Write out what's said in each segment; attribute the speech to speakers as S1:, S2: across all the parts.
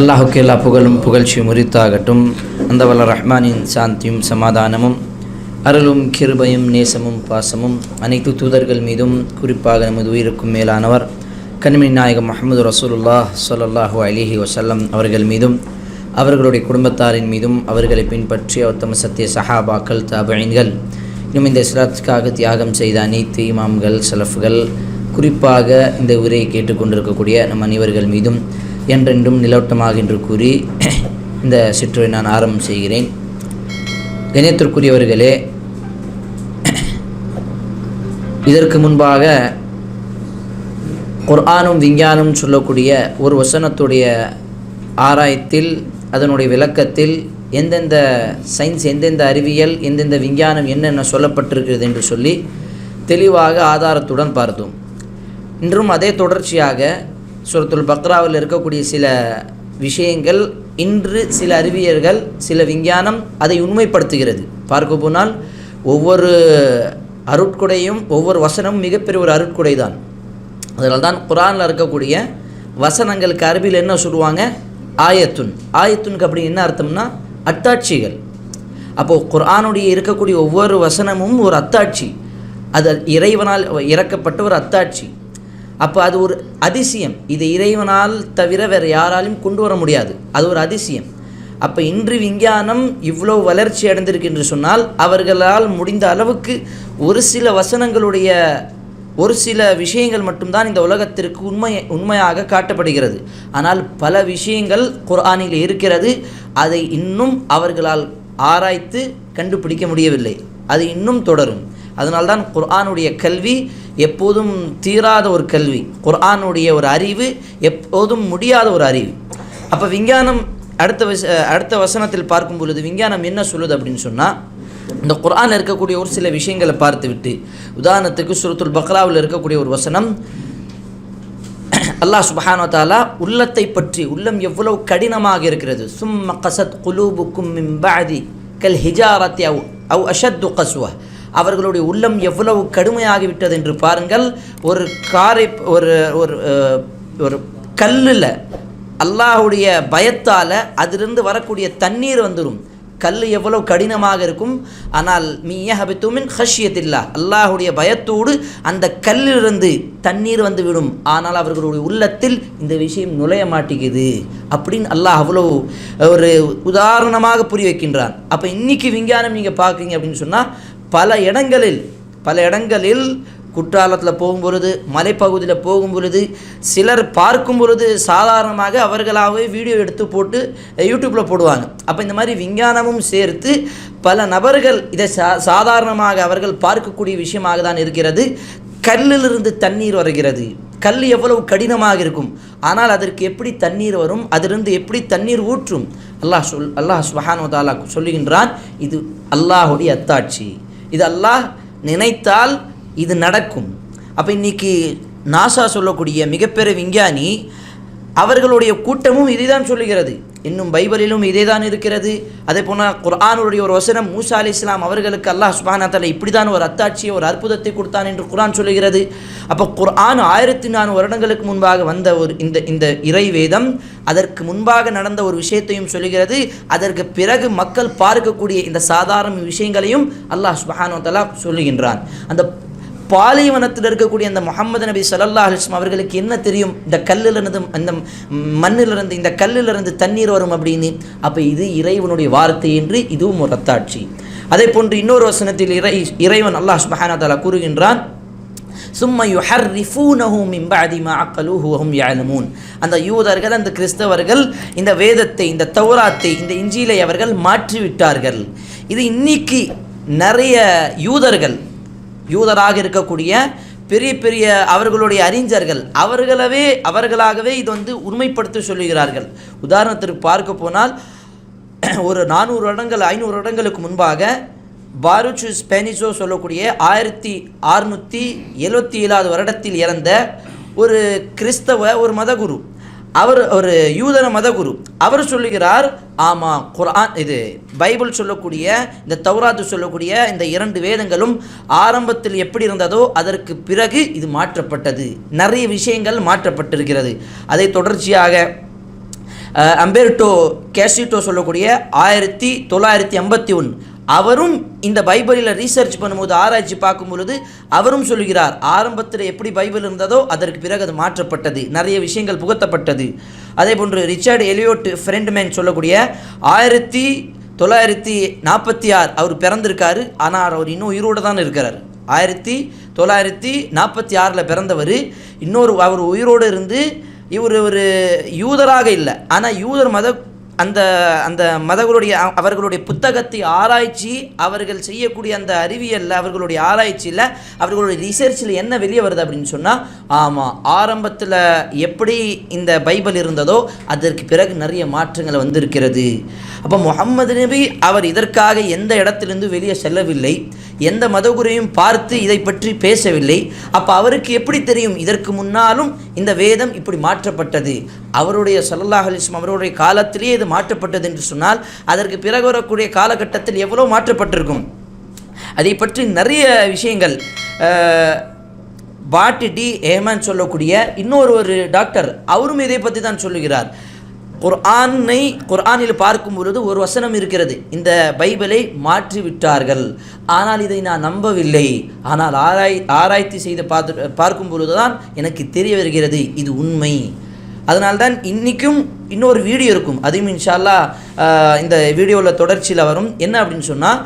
S1: அல்லாஹுக்கு எல்லா புகழும் புகழ்ச்சியும் உரித்தாகட்டும். அந்த வல்ல ரஹ்மானின் சாந்தியும் சமாதானமும் அருளும் கிருபையும் நேசமும் பாசமும் அனைத்து தூதர்கள் மீதும் குறிப்பாக நமது உயிருக்கும் மேலானவர் கண்மணி நாயகம் முகமது ரசூலுல்லா சொல்லல்லாஹூ அலிஹி வசல்லம் அவர்கள் மீதும் அவர்களுடைய குடும்பத்தாரின் மீதும் அவர்களை பின்பற்றிய உத்தம சத்திய சஹாபாக்கள் தாபைன்கள் இன்னும் இந்த இஸ்லாத்துக்காக தியாகம் செய்த அனைத்து இமாம்கள் சலஃப்கள் குறிப்பாக இந்த உரையை கேட்டுக்கொண்டிருக்கக்கூடிய நம் அனைவர்கள் மீதும் என்றென்றும் நிலவட்டமாக என்று கூறி இந்த சிற்றுரை நான் ஆரம்பம் செய்கிறேன். கணியத்திற்குரியவர்களே இதற்கு முன்பாக குர்ஆனும் விஞ்ஞானம் சொல்லக்கூடிய ஒரு வசனத்துடைய ஆராயத்தில் அதனுடைய விளக்கத்தில் எந்தெந்த சயின்ஸ் எந்தெந்த அறிவியல் எந்தெந்த விஞ்ஞானம் என்னென்ன சொல்லப்பட்டிருக்கிறது என்று சொல்லி தெளிவாக ஆதாரத்துடன் பார்த்தோம். இன்றும் அதே தொடர்ச்சியாக சுரத்துல் பக்ராவில் இருக்கக்கூடிய சில விஷயங்கள் இன்று சில அறிவியல்கள் சில விஞ்ஞானம் அதை உண்மைப்படுத்துகிறது. பார்க்க போனால் ஒவ்வொரு அருட்கொடையும் ஒவ்வொரு வசனமும் மிகப்பெரிய ஒரு அருட்கொடை தான். அதனால் தான் குரானில் இருக்கக்கூடிய வசனங்களுக்கு அரபியில் என்ன சொல்லுவாங்க? ஆயத்துன். ஆயத்துனுக்கு அப்படி என்ன அர்த்தம்னா? அத்தாட்சிகள் அப்போது குரானுடைய இருக்கக்கூடிய ஒவ்வொரு வசனமும் ஒரு அத்தாட்சி. அது இறைவனால் இறக்கப்பட்ட ஒரு அத்தாட்சி. அப்போ அது ஒரு அதிசயம். இது இறைவனால் தவிர வேறு யாராலையும் கொண்டு வர முடியாது. அது ஒரு அதிசயம். அப்போ இன்று விஞ்ஞானம் இவ்வளோ வளர்ச்சி அடைந்திருக்கு என்று சொன்னால் அவர்களால் முடிந்த அளவுக்கு ஒரு சில வசனங்களுடைய ஒரு சில விஷயங்கள் மட்டும்தான் இந்த உலகத்திற்கு உண்மை உண்மையாக காட்டப்படுகிறது. ஆனால் பல விஷயங்கள் குர்ஆனில் இருக்கிறது. அதை இன்னும் அவர்களால் ஆராய்த்து கண்டுபிடிக்க முடியவில்லை. அது இன்னும் தொடரும். அதனால்தான் குர்ஆனுடைய கல்வி எப்போதும் தீராத ஒரு கல்வி. குர்ஆனுடைய ஒரு அறிவு எப்போதும் முடியாத ஒரு அறிவு. அப்போ விஞ்ஞானம் அடுத்த வச அடுத்த வசனத்தில் பார்க்கும் பொழுது விஞ்ஞானம் என்ன சொல்லுது அப்படின்னு சொன்னால் இந்த குர்ஆனில் இருக்கக்கூடிய ஒரு சில விஷயங்களை பார்த்து விட்டு உதாரணத்துக்கு சுரத்துல் பக்ராவில் இருக்கக்கூடிய ஒரு வசனம் அல்லாஹ் சுபஹானோ தாலா உள்ளத்தை பற்றி உள்ளம் எவ்வளவு கடினமாக இருக்கிறது. சும்ம கசத் குலூபுக்கும் மிம்பாதி கல் ஹிஜாரத்தி அவ் அவ் அஷத்து கசுவா. அவர்களுடைய உள்ளம் எவ்வளவு கடுமையாகிவிட்டது என்று பாருங்கள். ஒரு காரை ஒரு ஒரு ஒரு கல்லில் அல்லாஹுடைய பயத்தால் அதிலிருந்து வரக்கூடிய தண்ணீர் வந்துடும் கல் எவ்வளவு கடினமாக இருக்கும். ஆனால் மீயஹபித்துமின் ஹஷ்யத்தில்லா அல்லாஹுடைய பயத்தோடு அந்த கல்லிலிருந்து தண்ணீர் வந்துவிடும். ஆனால் அவர்களுடைய உள்ளத்தில் இந்த விஷயம் நுழைய மாட்டேங்குது. அப்படின்னு அல்லாஹ் அவ்வளோ ஒரு உதாரணமாக புரிய வைக்கின்றான். அப்போ இன்றைக்கி விஞ்ஞானம் நீங்கள் பார்க்குறீங்க அப்படின்னு சொன்னால் பல இடங்களில் பல இடங்களில் குற்றாலத்தில் போகும் பொழுது மலைப்பகுதியில் போகும் பொழுது சிலர் பார்க்கும் பொழுது சாதாரணமாக அவர்களாகவே வீடியோ எடுத்து போட்டு யூடியூப்பில் போடுவாங்க. அப்போ இந்த மாதிரி விஞ்ஞானமும் சேர்த்து பல நபர்கள் இதை சா சாதாரணமாக அவர்கள் பார்க்கக்கூடிய விஷயமாக தான் இருக்கிறது. கல்லிலிருந்து தண்ணீர் வருகிறது. கல் எவ்வளவு கடினமாக இருக்கும். ஆனால் அதற்கு எப்படி தண்ணீர் வரும்? அதிலிருந்து எப்படி தண்ணீர் ஊற்றும்? அல்லாஹ் சொல் அல்லாஹ் சுஹானு தாலா சொல்லுகின்றான் இது அல்லாஹுடைய அத்தாட்சி. இது அல்லாஹ் நினைத்தால் இது நடக்கும். அப்போ இன்றைக்கி நாசா சொல்லக்கூடிய மிகப்பெரிய விஞ்ஞானி அவர்களுடைய கூட்டமும் இதை தான் சொல்லுகிறது. இன்னும் பைபிளிலும் இதே தான் இருக்கிறது. அதே போனால் குர்ஆனுடைய ஒரு வசனம் மூசா அலி இஸ்லாம் அவர்களுக்கு அல்லாஹ் சுபானாத்தால இப்படி தான் ஒரு அத்தாட்சியை ஒரு அற்புதத்தை கொடுத்தான் என்று குர்ஆன் சொல்லுகிறது. அப்போ குர்ஆன் ஆயிரத்தி நானூறு வருடங்களுக்கு முன்பாக வந்த ஒரு இந்த இந்த இறை வேதம் அதற்கு முன்பாக நடந்த ஒரு விஷயத்தையும் சொல்லுகிறது. அதற்கு பிறகு மக்கள் பார்க்கக்கூடிய இந்த சாதாரண விஷயங்களையும் அல்லாஹ் சுபஹானோ தலா சொல்லுகின்றான். அந்த பாலைவனத்தில் இருக்கக்கூடிய அந்த முகமது நபி சல்லா அலிஸ்லாம் அவர்களுக்கு என்ன தெரியும்? இந்த கல்லிலிருந்து அந்த மண்ணிலிருந்து இந்த கல்லிலிருந்து தண்ணீர் வரும் அப்படின்னு. அப்போ இது இறைவனுடைய வார்த்தை என்று இதுவும் ஒரு ரத்தாட்சி. அதே போன்று இன்னொரு வசனத்தில் இறை இறைவன் அல்லாஹ் சுபஹானா தாலா கூறுகின்றான் சும்ம யுஹர்ரிஃபூனஹு மின் பஅதி மா அந்த யூதர்கள் அந்த கிறிஸ்தவர்கள் இந்த வேதத்தை இந்த தௌராத்தை இந்த இஞ்சியிலை அவர்கள் மாற்றி விட்டார்கள் இது இன்னைக்கு நிறைய யூதர்கள் யூதராக இருக்கக்கூடிய பெரிய பெரிய அவர்களுடைய அறிஞர்கள் அவர்களவே அவர்களாகவே இது வந்து உண்மைப்படுத்த சொல்லுகிறார்கள். உதாரணத்திற்கு பார்க்க போனால் ஒரு நானூறு வருடங்கள் ஐநூறு வருடங்களுக்கு முன்பாக பாருச்சு ஸ்பெனிசோ சொல்லக்கூடிய ஆயிரத்தி அறுநூற்றி எழுபத்தி ஏழாவது வருடத்தில் இறந்த ஒரு கிறிஸ்தவ ஒரு மதகுரு. அவர் ஒரு யூதன மதகுரு. அவர் சொல்லுகிறார் ஆமாம் குரான் இது பைபிள் சொல்லக்கூடிய இந்த தௌராத்து சொல்லக்கூடிய இந்த இரண்டு வேதங்களும் ஆரம்பத்தில் எப்படி இருந்ததோ அதற்கு பிறகு இது மாற்றப்பட்டது. நிறைய விஷயங்கள் மாற்றப்பட்டிருக்கிறது. அதை தொடர்ச்சியாக அம்பேர்டோ கேசிட்டோ சொல்லக்கூடிய ஆயிரத்தி தொள்ளாயிரத்தி ஐம்பத்தி ஒன்று அவரும் இந்த பைபிளில் ரீசர்ச் பண்ணும்போது ஆராய்ச்சி பார்க்கும் பொழுது அவரும் சொல்கிறார் ஆரம்பத்தில் எப்படி பைபிள் இருந்ததோ அதற்கு பிறகு அது மாற்றப்பட்டது. நிறைய விஷயங்கள் புகுத்தப்பட்டது. அதே போன்று ரிச்சர்ட் எலியோட் ஃப்ரெண்ட்மேன் சொல்லக்கூடிய ஆயிரத்தி தொள்ளாயிரத்தி நாற்பத்தி ஆறு அவர் பிறந்திருக்காரு. ஆனால் அவர் இன்னும் உயிரோடு தான் இருக்கிறார். ஆயிரத்தி தொள்ளாயிரத்தி நாற்பத்தி ஆறில் பிறந்தவர். இன்னொரு அவர் உயிரோடு இருந்து இவர் ஒரு யூதராக இல்லை. ஆனால் யூதர் மத அந்த அந்த மதங்களுடைய அவர்களுடைய புத்தகத்தை ஆராய்ச்சி அவர்கள் செய்யக்கூடிய அந்த அறிவியலில் அவர்களுடைய ஆராய்ச்சியில் அவர்களுடைய ரிசர்ச்சில் என்ன வெளியே வருது அப்படின்னு சொன்னால் ஆமாம் ஆரம்பத்தில் எப்படி இந்த பைபிள் இருந்ததோ அதற்கு பிறகு நிறைய மாற்றங்கள் வந்திருக்கிறது. அப்போ முகம்மது நபி அவர் இதற்காக எந்த இடத்திலிருந்து வெளியே செல்லவில்லை? எந்த மதகுரையும் பார்த்து இதை பற்றி பேசவில்லை. அப்போ அவருக்கு எப்படி தெரியும்? இதற்கு முன்னாலும் இந்த வேதம் இப்படி மாற்றப்பட்டது. அவருடைய சல்லல்லாஹ் அலிஸ்லாம் அவருடைய காலத்திலேயே இது மாற்றப்பட்டது என்று சொன்னால் அதற்கு பிறகு வரக்கூடிய காலகட்டத்தில் எவ்வளோ மாற்றப்பட்டிருக்கும்? அதை பற்றி நிறைய விஷயங்கள். பாட்டி டி ஏமான் சொல்லக்கூடிய இன்னொரு ஒரு டாக்டர் அவரும் இதை பற்றி தான் சொல்லுகிறார். குர்ஆனை குர்ஆனில் பார்க்கும் பொழுது ஒரு வசனம் இருக்கிறது. இந்த பைபிளை மாற்றி விட்டார்கள் ஆனால் இதை நான் நம்பவில்லை. ஆனால் ஆராய் ஆராய்ச்சி செய்து பார்த்து பார்க்கும் பொழுதுதான் எனக்கு தெரிய வருகிறது இது உண்மை. அதனால்தான் இன்றைக்கும் இன்னொரு வீடியோ இருக்கும். அதையும் இன்ஷால்லா இந்த வீடியோவில் தொடர்ச்சியில் வரும். என்ன அப்படின்னு சொன்னால்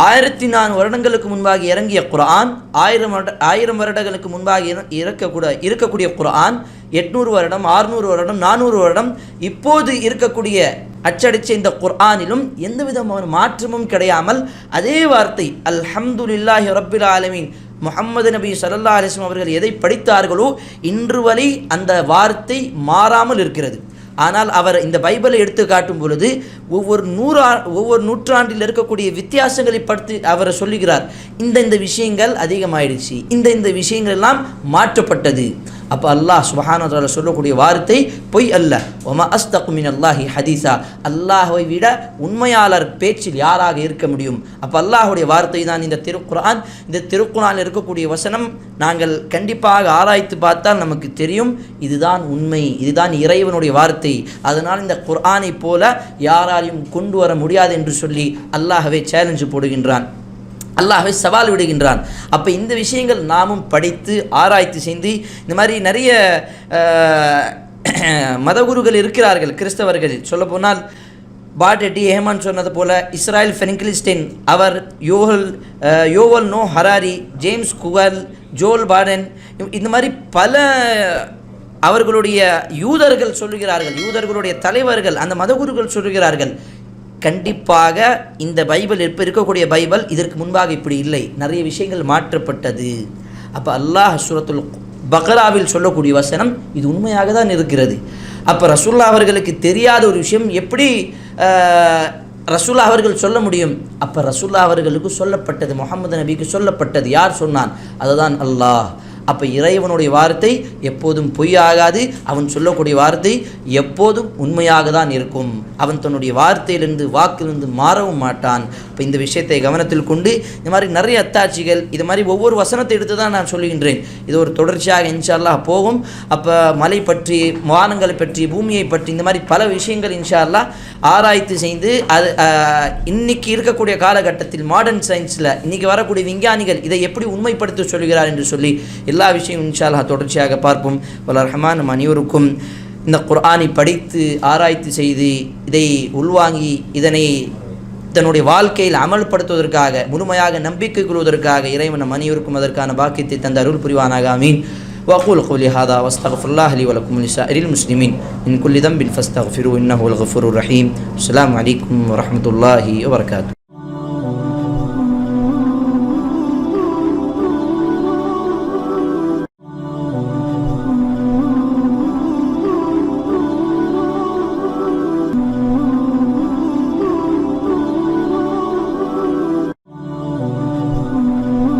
S1: ஆயிரத்தி நான்கு வருடங்களுக்கு முன்பாக இறங்கிய குரான் ஆயிரம் வருட ஆயிரம் வருடங்களுக்கு முன்பாக இறக்கக்கூட இருக்கக்கூடிய குரான் எட்நூறு வருடம் ஆறுநூறு வருடம் நானூறு வருடம் இப்போது இருக்கக்கூடிய அச்சடிச்ச இந்த குர்ஆனிலும் எந்த விதமான மாற்றமும் கிடையாமல் அதே வார்த்தை அல்ஹம்துலில்லாஹி ரப்பில் ஆலமீன் முகமது நபி சல்லா அலைஹி அவர்கள் எதை படித்தார்களோ இன்று வரை அந்த வார்த்தை மாறாமல் இருக்கிறது. ஆனால் அவர் இந்த பைபிளை எடுத்து காட்டும் பொழுது ஒவ்வொரு நூறா ஒவ்வொரு நூற்றாண்டில் இருக்கக்கூடிய வித்தியாசங்களை படுத்து அவர் சொல்லுகிறார். இந்த இந்த விஷயங்கள் அதிகமாயிடுச்சு. இந்த இந்த விஷயங்கள் எல்லாம் மாற்றப்பட்டது. அப்போ அல்லாஹ் சுபஹானதால சொல்லக்கூடிய வார்த்தை பொய் அல்ல. ஒம அஸ்தகுமின் அல்லாஹி ஹதீஸா. அல்லாஹை விட உண்மையாளர் பேச்சில் யாராக இருக்க முடியும்? அப்போ அல்லாஹுடைய வார்த்தை தான் இந்த திருக்குரான் இந்த திருக்குறான் இருக்கக்கூடிய வசனம் நாங்கள் கண்டிப்பாக ஆராய்த்து பார்த்தால் நமக்கு தெரியும். இதுதான் உண்மை. இதுதான் இறைவனுடைய வார்த்தை. அதனால் இந்த குர்ஆனை போல யாராலையும் கொண்டு வர முடியாது என்று சொல்லி அல்லாஹவே சேலஞ்சு போடுகின்றான். அல்லாஹை சவால் விடுகின்றான். அப்போ இந்த விஷயங்கள் நாமும் படித்து ஆராய்ச்சி செய்து இந்த மாதிரி நிறைய மதகுருகள் இருக்கிறார்கள் கிறிஸ்தவர்கள். சொல்லப்போனால் பாடெட்டி ஏமான் சொன்னது போல இஸ்ராயல் ஃபென்கிலிஸ்டின் அவர் Yuval Yuval Noah Harari James குவல் ஜோல் பாடன் இந்த மாதிரி பல அவர்களுடைய யூதர்கள் சொல்லுகிறார்கள் யூதர்களுடைய தலைவர்கள் அந்த மதகுருகள் சொல்லுகிறார்கள். கண்டிப்பாக இந்த பைபிள் இப்போ இருக்கக்கூடிய பைபிள் இதற்கு முன்பாக இப்படி இல்லை. நிறைய விஷயங்கள் மாற்றப்பட்டது. அப்போ அல்லாஹ் சூரத்துல் பக்ராவில் சொல்லக்கூடிய வசனம் இது உண்மையாக தான் இருக்கிறது. அப்போ ரசூல்லா அவர்களுக்கு தெரியாத ஒரு விஷயம் எப்படி ரசுல்லா ரசூல்லா அவர்கள் சொல்ல முடியும்? அப்போ ரசூல்லா அவர்களுக்கு சொல்லப்பட்டது முகமது நபிக்கு சொல்லப்பட்டது. யார் சொன்னான்? அதுதான் அல்லாஹ். அப்போ இறைவனுடைய வார்த்தை எப்போதும் பொய்யாகாது. அவன் சொல்லக்கூடிய வார்த்தை எப்போதும் உண்மையாக தான் இருக்கும். அவன் தன்னுடைய வார்த்தையிலிருந்து வாக்கிலிருந்து மாறவும் மாட்டான். இப்போ இந்த விஷயத்தை கவனத்தில் கொண்டு இந்த மாதிரி நிறைய அத்தாட்சிகள் இது மாதிரி ஒவ்வொரு வசனத்தை எடுத்து தான் நான் சொல்லுகின்றேன் இது ஒரு தொடர்ச்சியாக இன்ஷால்லா போகும். அப்போ மலை பற்றி வானங்களை பற்றி பூமியை பற்றி இந்த மாதிரி பல விஷயங்கள் இன்ஷால்லா ஆராய்த்து செய்து அது இன்னைக்கு இருக்கக்கூடிய காலகட்டத்தில் மாடர்ன் சயின்ஸில் இன்னைக்கு வரக்கூடிய விஞ்ஞானிகள் இதை எப்படி உண்மைப்படுத்த சொல்கிறார் என்று சொல்லி எல்லா விஷயமும் இன்ஷா அல்லாஹ் தொடர்ச்சியாக பார்ப்போம் வல்ல ரஹ்மான் நம் அனைவருக்கும் இந்த குர்ஆனை படித்து ஆராய்ச்சி செய்து இதை உள்வாங்கி இதனை தன்னுடைய வாழ்க்கையில் அமல்படுத்துவதற்காக முழுமையாக நம்பிக்கை கொள்வதற்காக இறைவன் நம் அனைவருக்கும் அதற்கான பாக்கியத்தை தந்த அருள் புரிவானாக ஆமீன் وأقول قولي هذا واستغفر الله لي ولكم ولسائر المسلمين من كل ذنب فاستغفروه إنه هو الغفور الرحيم السلام عليكم ورحمة الله وبركاته